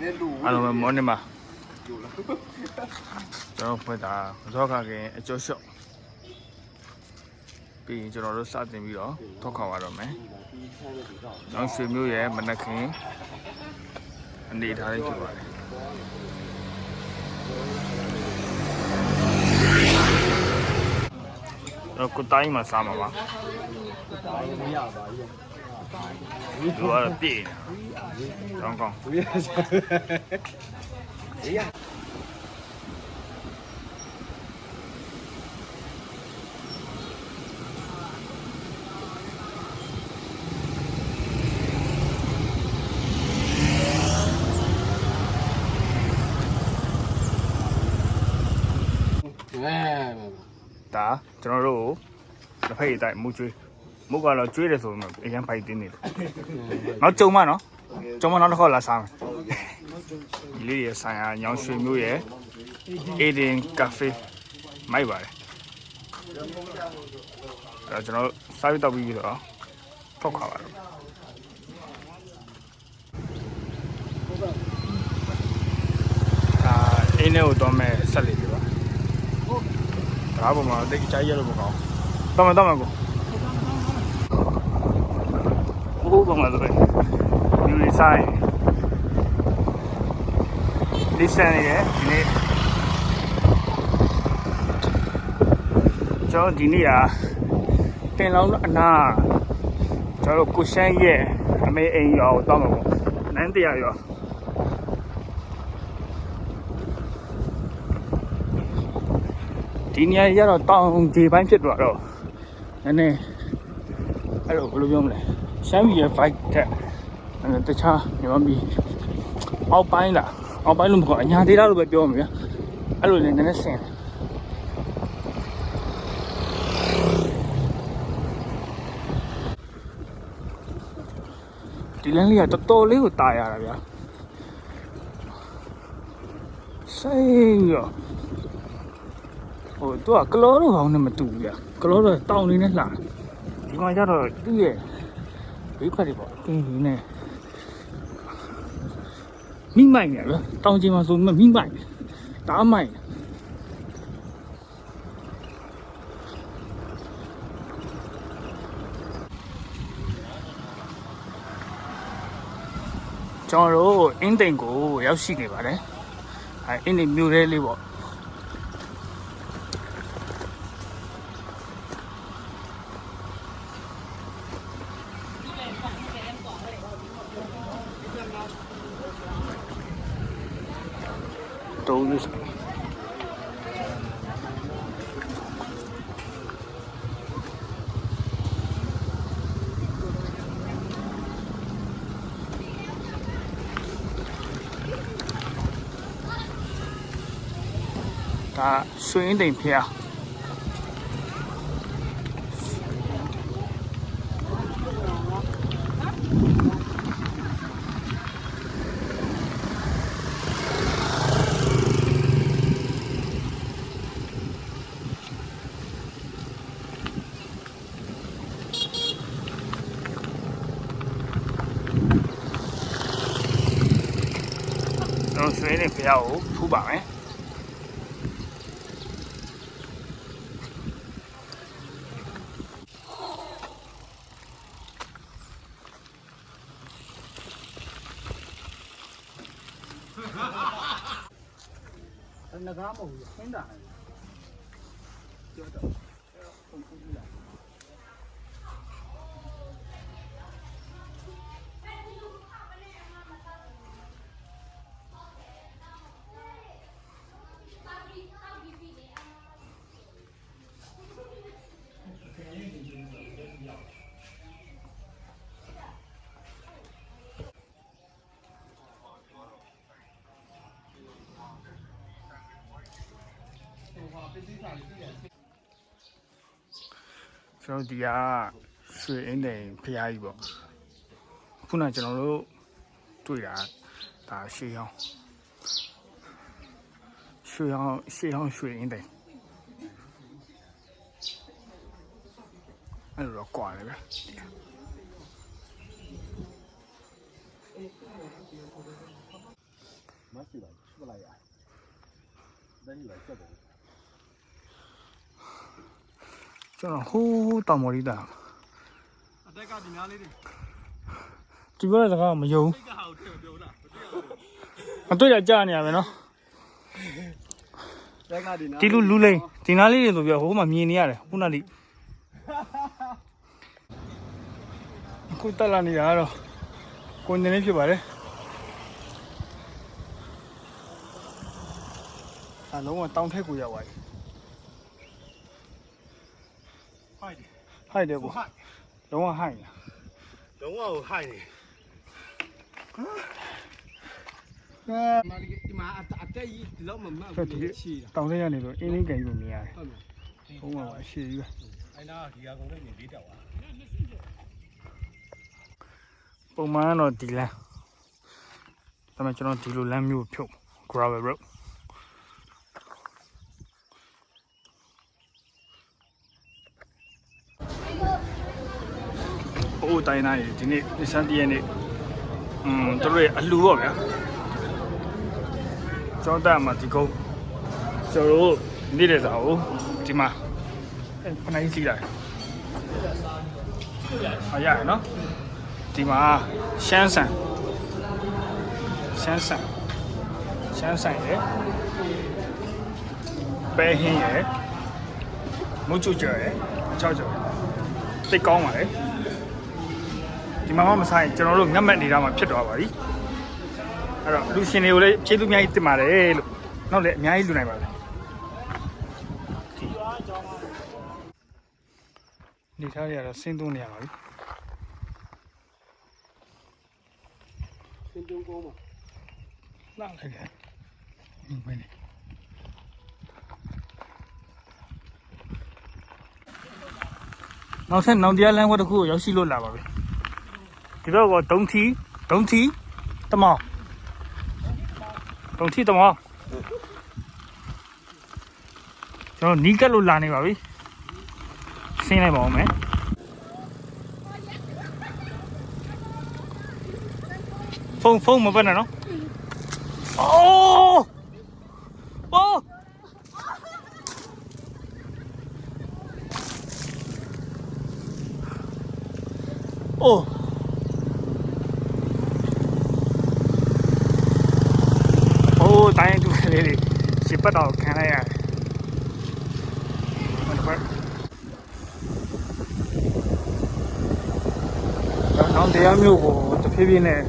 လည်းလူအားလုံးပဲမော်နေမှာလူလားကျွန်တော်ဖွင့်တာမစောခခင်အကျော်လျှော့ပြီးရင်ကျွန်တော်တို့စတင်ပြီးတော့ထောက်ခေါ်ရတော့မယ်ဒီဆန်းတဲ့ဒီတော့။နောင်ရွှေမျိုးရဲ့မနက်ခင်းအနေထားလေးဖြစ်ပါတယ်။တော့ကိုတိုင်းမှာစားမှာပါမရပါဘူး။သူကတော့ပြည့်နေတာ။ကော င်းကောင်းဘူးရရရအဲဒါကျွန်တော်တို့တစ်ဖက်အတိုင်းမူကျွေး မုတ်ကတော့ကျွေးတယ်ဆိုမှအရင်ဖိုက်တင်းနေတယ်။နောက်ကြုံမနော်။ကြုံမနောက်တစ်ခေါက်လာစားမယ်။ဒီလေးရဆိုင်ရာညောင်ရွှေမျိုးရဲ့အေဒင်ကာဖေးမိုက်ပါတယ်။အဲတော့ကျွန်တော်တို့စားပြီးတော့ပြီးတော့ဖောက်ခါပါတော့အာအင်းနဲ့ကိုတော့မဲ့ဆက်လေးပြပါဒါပေါ်မှာတိတ်ကြိုက်ရလို့မကောင်းတော့မတော့မကို ဟိုးပေါ်မှာတော့ယူရီဆိုင်ဒီစံနေတယ်ဒီနေ့ကျွန်တော်ဒီနေ့ကတင်လောင်းအနာကျွန်တော်ကိုရှမ်းရဲ့အမေအိမ်ရောတော့မှာပေါ့နန်းတရားရောဒီနေရာကြီးကတော့တောင်ခြေပိုင်းဖြစ်သွားတော့နည်းနည်းအဲ့လိုဘယ်လိုပြောမလဲ ရှမ်းပြည်ရဲ့ bike ထက်တခြားမြန်မာပြည်အောက်ပိုင်းလားအောက်ပိုင်းလို့မခေါ်အညာဒေသလို့ပဲပြောမှာဗျာအဲ့လိုလည်းနည်းနည်းဆင်ဒီလမ်းလေးကတော်တော်လေးကိုတာရတာဗျာဆိုင်ရောဟိုသူကကလောတော့ဟောင်းနဲ့မတူဘူးဗျာကလောတော့တောင်လေးနဲ့လှဒီမှာကျတော့သူ့ရဲ့ ဘေးဖက်တွေပေါ့အင်းဒီနဲ့မိမိုက်နေဗျတောင်ချင်းမှာဆိုမိမိုက်တားမိုက်ကျွန်တော်တို့အင်းတိန်ကိုရောက်ရှိနေပါတယ်အဲအင်းတိန်မြို့ထဲလေးပေါ့ တုံးလို့ဒါဆွေးတိမ် ဖျားကျွန်တော်ဆွေးတိမ်ဖျားကိုဖူးပါမယ်ငကားမဟုတ်ဘူး ကျွန်တော်ဒီကရွှေအင်းတိမ်ဖျားကြီးပေါ့ခုနကကျွန်တော်တို့တွေ့တာဒါရှေးဟောင်းရွှေဟောင်းရှေးဟောင်းရွှေအင်းတိမ်အဲ့လိုတော့ကွာတယ်ဗျရှိပါရှိလိုက်ရဒါကြီးလိုက်ချက်ပုံ ကျွန်တော်ဟိုးတောင်မော်လေးတာအတက်ကဒီနားလေးတွေဒီပြောတဲ့စကားကမယုံစိတ်ကဟာကိုထည့်ပြောတာမတွေ့ရဘူးမတွေ့ရကြာနေရမယ်နော်တက်ကဒီနားဒီလူလူလိန်ဒီနားလေးတွေဆိုပြဟိုမှာမြင်နေရတယ်ခုနကအခုတက်လာနေတာကတော့ကိုနေနေဖြစ်ပါတယ်အလုံးဝတောင်ထက်ကိုရောက်သွားပြီ ဟိုက်တယ် ဟိုက်တယ်ကိုဟိုက်လုံးဝဟိုက်နေလုံးဝကိုဟိုက်နေမာဒီဒီမှာအတက်ကြီးဒီလောက်မမှတ်ဘူးလေချီတာတောင်ထက်ရနေတော့အင်းလေးကန်ကြီးကိုမြင်ရတယ်ဟုတ်မယ်ဘုံမှာပါအရှိကြီးပဲအဲ့နာဒီဟာကုန်လေးနေလေးတောက်သွားပုံမှန်ကတော့ဒီလမ်းဒါပေမဲ့ကျွန်တော်ဒီလိုလမ်းမျိုးဖြုတ် gravel road ဟိုတိုင်းတိုင်းဒီနေ့ဒီစန်တီးရဲ့နေ့อืมတို့ရဲ့အလူပေါ့ဗျာကျောင်းသားမှာဒီကုန်းကျွန်တော်တို့နေတဲ့စာကိုဒီမှာအဲ့ခဏကြီးစီးလာတယ်ဟာရရနော်ဒီမှာရှမ်းဆန်ရှမ်းဆန်ရှမ်းဆန်ရယ်ပဲဟင်းရယ်မုတ်ချူကြရယ်ချောက်ကြရယ်တိတ်ကောင်းပါလေ ဒီမှာမှမဆိုင်ကျွန်တော်တို့ငတ်မက်နေတာမှဖြစ်သွားပါပြီအဲ့တော့လူရှင်တွေကိုလည်းကျေးဇူးအများကြီးတင်ပါတယ်လို့နောက်လည်းအများကြီးလူနိုင်ပါလေနေထားရတော့စဉ်းသွင်းနေရပါပြီစင်ကြုံကောင်းပါလှလိုက်တယ်ဒီမင်းနောက်ဆက်နောက်တရားလမ်းဘက်တစ်ခုကိုရောက်ရှိလို့လာပါပြီ ဒီဘက်ကဒုံထီဒုံထီတမောင်းဒုံထီတမောင်းကျွန်တော်နီးကပ်လို့လာနေပါပြီဆင်းလိုက်ပါဦးမယ်ဖုန်းဖုန်းမပတ်နဲ့နော် Oh! Oh! Oh! Oh, တိုင်းတူလေးလေး ရှစ်ပတ်တော့ခံလိုက်ရတယ်။ဘာလို့လဲ။နောက်တရားမျိုးကိုတဖြည်းဖြည်းနဲ့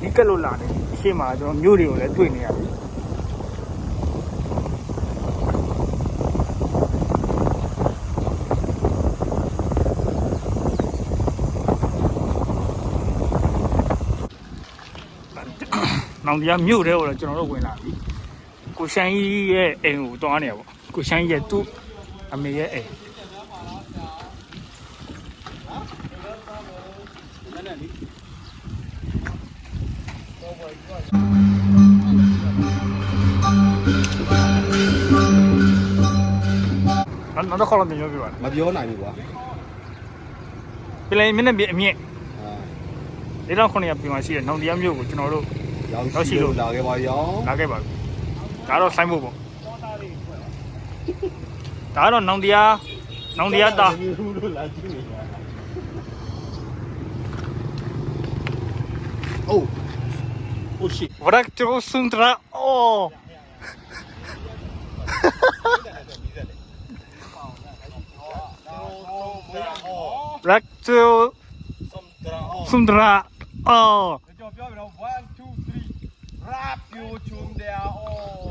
ဒီကက်လို့လာတယ်အရှိမကျွန်တော်မျိုးတွေကိုလည်းတွေ့နေရပြီနောင်တရားမြို့တဲ့ကိုတော့ကျွန်တော်တို့ဝင်လာပြီ ကိုရှိုင်းကြီးရဲ့အိမ်ကိုတွားနေရပေါ့ကိုရှိုင်းကြီးရဲ့သူ့အမေရဲ့အိမ်နောက်နောက်တစ်ခေါက်တော့ပြန်ပြောပြပါလားမပြောနိုင်ဘူးကွာပြည်လိုက်မျက်နှာပြင်အမြင့်အာ၄လောက်900ပြင်မှာရှိတဲ့နောင်တရားမျိုးကိုကျွန်တော်တို့ရောက်ရှိလို့လာခဲ့ပါရောင်းလာခဲ့ပါပြီ ဒါတော့ဆိုင်းဖို့ပေါ့ဒါကတော့နောင်တရားနောင်တရားတာဘူးလို့လာကြည့်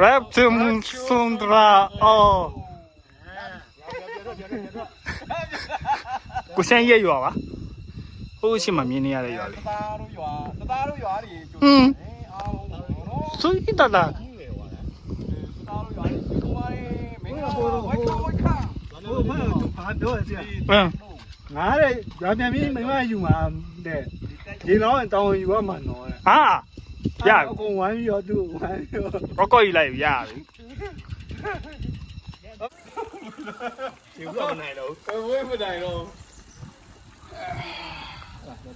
အော်ရက်တိုစွန်ဒရာအော်ကိုဆိုင်ရဲ့ရွာပါဟိုရှိမှမြင်နေရတဲ့ရွာလေးတသားတို့ရွာတသားတို့ရွာတွေကျိုးဟွန်းအားလုံးနော်ဆိုရင်တတာတသားတို့ရွာတွေကျိုးပါလေမင်းကဝိုက်ခဝိုက်ခဟိုဘာသူဘာပြောရစီဟမ်ငါတဲ့ရွာပြန်ပြီးမိမယူမှာတဲ့ဒီတော့တောင်းယူရမှာနော်ဟာ ရအကုန်ဝိုင်းပြီးတော့သူ့ဝိုင်းပြီးတော့ရော့ကော့ကြီးလိုက်ရပြီဒီဘက်မနိုင်တော့ဝိုက်မနိုင်တော့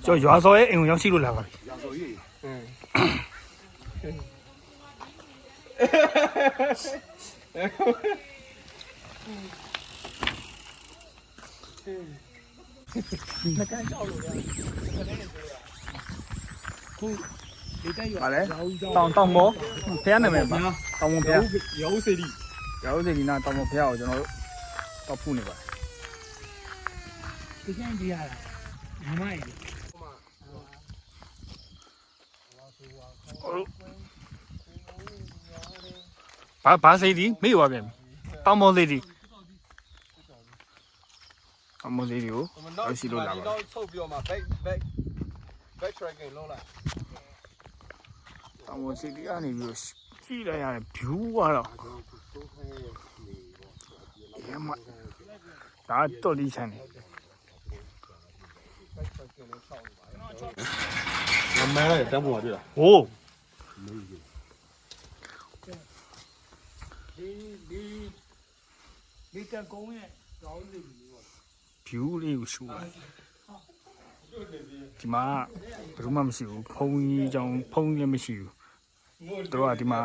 ကျော်ရွာစော်ရဲ့အိမ်ကိုရောက်ရှိလို့လာပါပြီရောင်ဆိုကြီးဟ ပါလေတောင်တောင်မောဖះနာမည်ပါတောင်မောဖះရောင်းစီဒီရောစီဒီနာတောင်မောဖះကိုကျွန်တော်တို့တောက်ဖူးနေပါတယ်ဒီကနေ့ဒီရတာမမိုက်ဘာဘာစိတ်ဒီမေ့သွားပြန်ပြီတောင်မောစိတ်ဒီတောင်မောစိတ်ဒီကိုနောက်ချုပ်ပြီးတော့မှ back back back tracking လုပ်လိုက် တောင်မောစိတ်ဒီကနေပြီးတော့ကြည့်လိုက်ရတယ် view ကတော့ရမဒါတော့ဒီချန်နေငမဲရတယ်တန်းပေါ်မှာတွေ့လားဟိုးဒီဒီဒီကကုန်းရဲ့ကောင်းနေပြီ view လေးကိုရှုရတယ် ဒီမှာဘယ်သူမှမရှိဘူးဖုန်းကြီးကြောင်ဖုန်းကြီးလည်းမရှိဘူးသူတို့ကဒီမှာ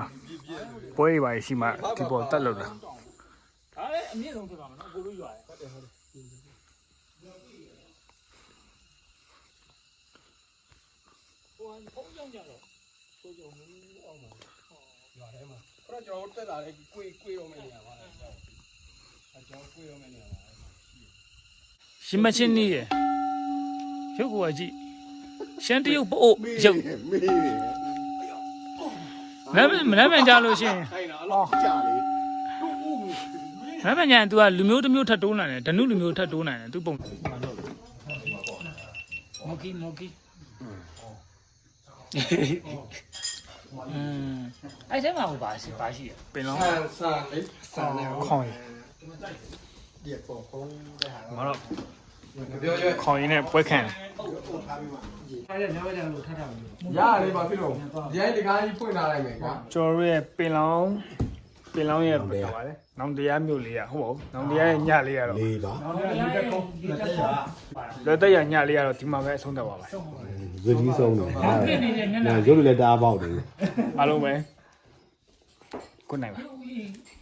ပွဲတွေပါရှိမှဒီပေါ်တက်လို့တာဒါလည်းအမြင့်ဆုံးဖြစ်ပါမနော်ကိုလိုရွာတယ်ဟုတ်တယ်ဟုတ်တယ်ဟိုဖုန်းကြောင့်ကြတော့ကိုကြောင့်မင်းအောင်ပါရွာထဲမှာအဲ့တော့ကျွန်တော်တို့တက်လာတဲ့ကိုယ်ကိုယ်ရောမယ့်နေရာပါအဲ့ကျွန်တော်ကိုယ်ရောမယ့်နေရာပါရှင်မချင်းနေရ ရုပ်ကိုကြည့်ရှမ်းတရုတ်ပို့ရုပ် မေးတယ် မနက်မနက်ကြလို့ရှိရင် ခိုင်းတာအဲ့လိုကြာလေ မနက်ညံ तू ကလူမျိုးတစ်မျိုးထပ်တိုးနိုင်တယ်ဓနုလူမျိုးထပ်တိုးနိုင်တယ် तू ပုံ မော်ကီမော်ကီอืมအဲ့ထဲမှာဟိုပါရှိပါရှိရ ပင်လောင်း ဆန်ဆန်လေးဆန်နေ ခေါင်းရ ဒီပေါ်ကုန်းတဲ့ဟာ မတော့ ပြောရဲခေါင်းရင်းနဲ့ပွဲခံတယ်အဲ့ဒါလည်းလည်းလို့ထပ်ထားမယ်ရတယ်ပါပြီလို့ဒီအိုင်းတကားကြီးဖွင့်ထားလိုက်မယ်ကွာကျော်တို့ရဲ့ပင်လောင်းပင်လောင်းရဲ့ပါလေနောင်တရားမျိုးလေးရဟုတ်ပါဘူးနောင်တရားရဲ့ညလေးရတော့လေးပါဒီတက်ကုန်းဒီတက်ကုန်းလွယ်တက်ရညလေးရတော့ဒီမှာပဲအဆုံးသတ်ပါပါဇွတ်ကြီးဆုံးတယ်ဘာဖြစ်နေလဲမျက်နှာညာရုပ်လည်းတအားပေါက်တယ်အားလုံးပဲခုနိုင်ပါ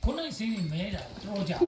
ခုနိုင်စင်းနေမဲတာတော့ကြ